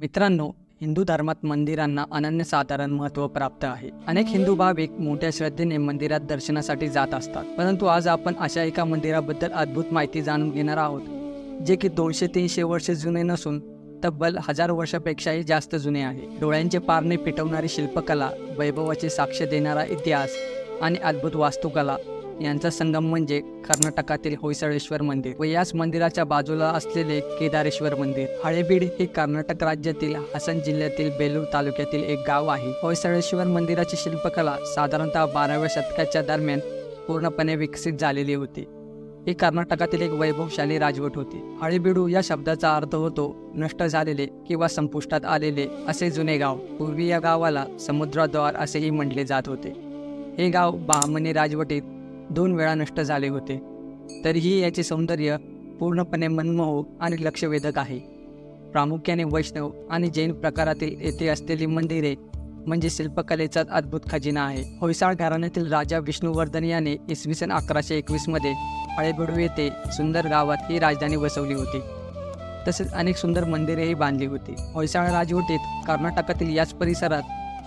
मित्रांनो हिंदू धर्मात मंदिरांना अनन्यसाधारण महत्त्व प्राप्त आहे. अनेक हिंदू भाविक मोठ्या श्रद्धेने मंदिरात दर्शनासाठी जात असतात. परंतु आज आपण अशा एका मंदिराबद्दल अद्भुत माहिती जाणून घेणार आहोत जे की दोनशे तीनशे वर्ष जुने नसून तब्बल हजार वर्षापेक्षाही जास्त जुने आहे. डोळ्यांचे पारणे पेटवणारी शिल्पकला वैभवाची साक्ष देणारा इतिहास आणि अद्भुत वास्तुकला यांचा संगम म्हणजे कर्नाटकातील होयसळेश्वर मंदिर व याच मंदिराच्या बाजूला असलेले केदारेश्वर मंदिर. हळेबीड हे कर्नाटक राज्यातील हासन जिल्ह्यातील बेलूर तालुक्यातील एक गाव आहे. होयसळेश्वर मंदिराची शिल्पकला साधारणतः बाराव्या शतकाच्या दरम्यान पूर्णपणे विकसित झालेली होती. ही कर्नाटकातील एक वैभवशाली राजवट होती. हळेबीडू या शब्दाचा अर्थ होतो नष्ट झालेले किंवा संपुष्टात आलेले असे जुने गाव. पूर्वी या गावाला समुद्रद्वार असेही म्हटले जात होते. हे गाव बहामनी राजवटीत दोन वेळा नष्ट झाले होते. तरीही याचे सौंदर्य पूर्णपणे मनमोहक आणि लक्षवेधक आहे. प्रामुख्याने वैष्णव आणि जैन प्रकारातील येथे असलेली मंदिरे म्हणजे शिल्पकलेचा अद्भुत खजिना आहे. होयसाळ घराण्यातील राजा विष्णुवर्धन याने इसवी सन अकराशे एकवीसमध्ये हळेबेडू येथे सुंदर गावात ही राजधानी वसवली होती. तसेच अनेक सुंदर मंदिरेही बांधली होती. होयसाळ राजवटीत कर्नाटकातील याच परिसरात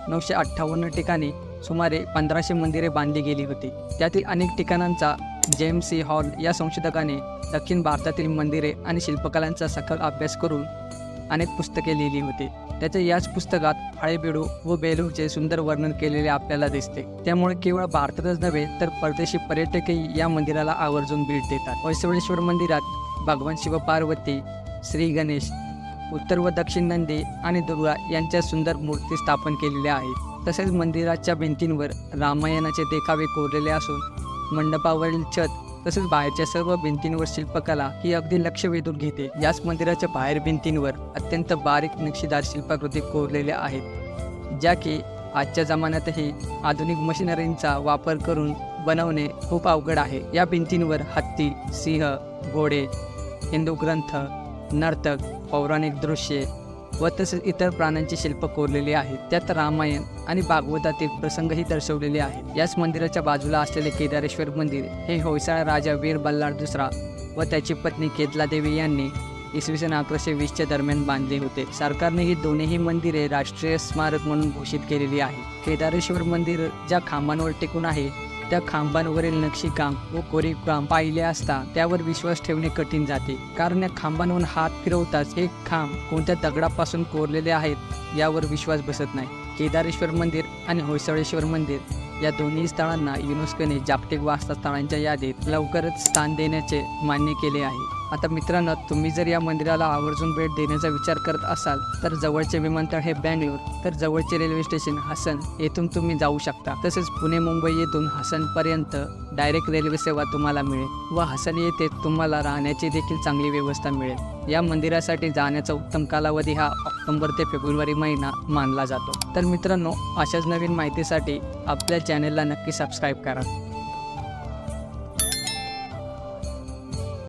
नऊशे अठ्ठावन्न ठिकाणी सुमारे पंधराशे मंदिरे बांधली गेली होती. त्यातील अनेक ठिकाणांचा जेम्स सी हॉल या संशोधकाने दक्षिण भारतातील मंदिरे आणि शिल्पकलांचा सखल अभ्यास करून अनेक पुस्तके लिहिली होती. त्याच्या याच पुस्तकात हळेबेडू व बेलूरचे सुंदर वर्णन केलेले आपल्याला दिसते. त्यामुळे केवळ भारतातच नव्हे तर परदेशी पर्यटकही या मंदिराला आवर्जून भेट देतात. वैसवळेश्वर मंदिरात भगवान शिवपार्वती श्री गणेश उत्तर व दक्षिण नंदी आणि दुर्गा यांच्या सुंदर मूर्ती स्थापन केलेल्या आहेत. तसेच मंदिराच्या भिंतींवर रामायणाचे देखावे कोरलेले असून मंडपावरील छत तसेच बाहेरच्या सर्व भिंतींवर शिल्पकला ही अगदी लक्ष वेधून घेते. याच मंदिराच्या बाहेर भिंतींवर अत्यंत बारीक नक्षीदार शिल्पाकृती कोरलेल्या आहेत ज्या की आजच्या जमान्यातही आधुनिक मशिनरींचा वापर करून बनवणे खूप अवघड आहे. या भिंतींवर हत्ती सिंह घोडे हिंदू ग्रंथ नर्तक पौराणिक दृश्ये व तसेच इतर प्राण्यांची शिल्प कोरलेली आहेत. त्यात रामायण आणि भागवतातील प्रसंगही दर्शवलेले आहेत. याच मंदिराच्या बाजूला असलेले केदारेश्वर मंदिर हे होयसाळ राजा वीर बल्लाळ दुसरा व त्याची पत्नी केतला देवी यांनी इसवी सन अकराशे वीसच्या दरम्यान बांधले होते. सरकारने ही दोन्ही मंदिरे राष्ट्रीय स्मारक म्हणून घोषित केलेली आहे केदारेश्वर मंदिर ज्या खांबांवर टिकून आहे त्या खांबांवरील नक्षीकाम व कोरीवकाम पाहिले असता त्यावर विश्वास ठेवणे कठीण जाते. कारण या खांबांवरून हात फिरवताच हे खांब कोणत्या दगडापासून कोरलेले आहेत यावर विश्वास बसत नाही. केदारेश्वर मंदिर आणि होयसळेश्वर मंदिर या दोन्ही स्थळांना युनेस्कोने जागतिक वारसा यादीत लवकरच स्थान देण्याचे मान्य केले आहे. आता मित्रांनो तुम्ही जर या मंदिराला आवर्जून भेट देण्याचा विचार करत असाल तर जवळचे विमानतळ हे बँगलोर तर जवळचे रेल्वे स्टेशन हसन येथून तुम्ही जाऊ शकता. तसेच पुणे मुंबई येथून हसनपर्यंत डायरेक्ट रेल्वे सेवा तुम्हाला मिळेल व हसन येथे तुम्हाला राहण्याची देखील चांगली व्यवस्था मिळेल. या मंदिरासाठी जाण्याचा उत्तम कालावधी हा ऑक्टोबर ते फेब्रुवारी महिना मानला जातो. तर मित्रांनो अशाच नवीन माहितीसाठी आपल्या चॅनेलला नक्की सबस्क्राईब करा.